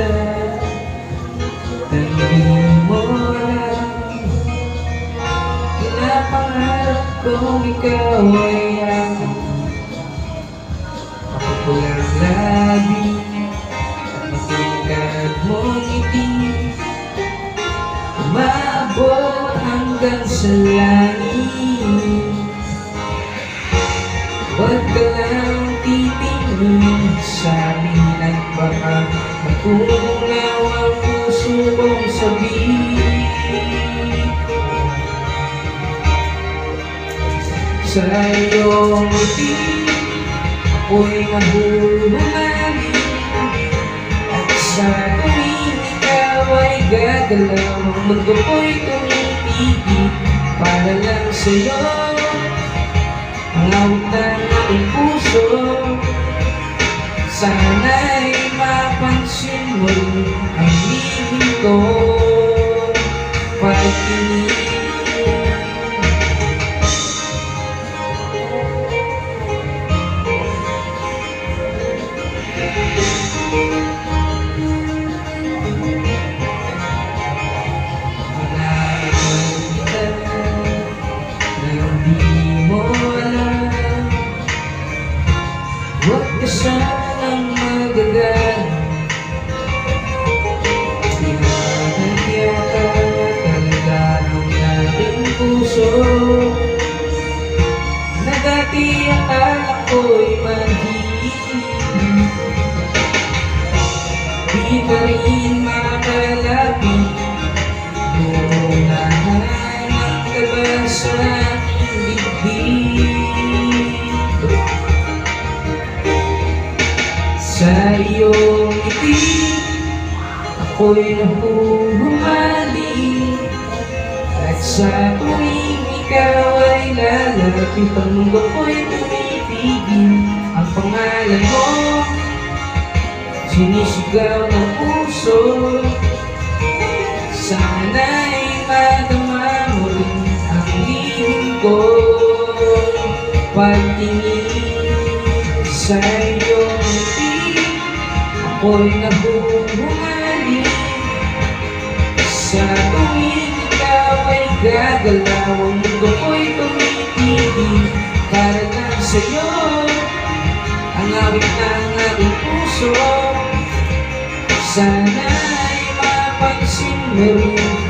kita mo lang Pinapangarap kong ikaw ay ang Makukulang labi At masingkat mong ngiti Umaabot sa langit Ba't ka lang titingin sa amin at Makunaw ang puso kong sabihin Sa iyong ngiti Ako'y nahuhumali At sa tuwing ikaw ay gagalaw Ang mundo ko'y tumitigil Para lang sa'yo Ang awit ng puso Sana'y mapansin mo Ang lihim ko Pagtingin Sa iyong ngiti Ako'y nahuhumali. At sa tuwing ikaw ay lalapit Ang mundo ko'y tumitigil Ang pangalan mo Sinisigaw ng puso. Sana'y madama mo rin Ang lihim ko. Pagtingin sa iyong ngiti Ako'y nahuhumali Sa tuwing ikaw ay gagalaw Ang mundo ko'y tumitigil Para lang sa'yo Ang awit ng aking puso. Sana'y mapansin mo rin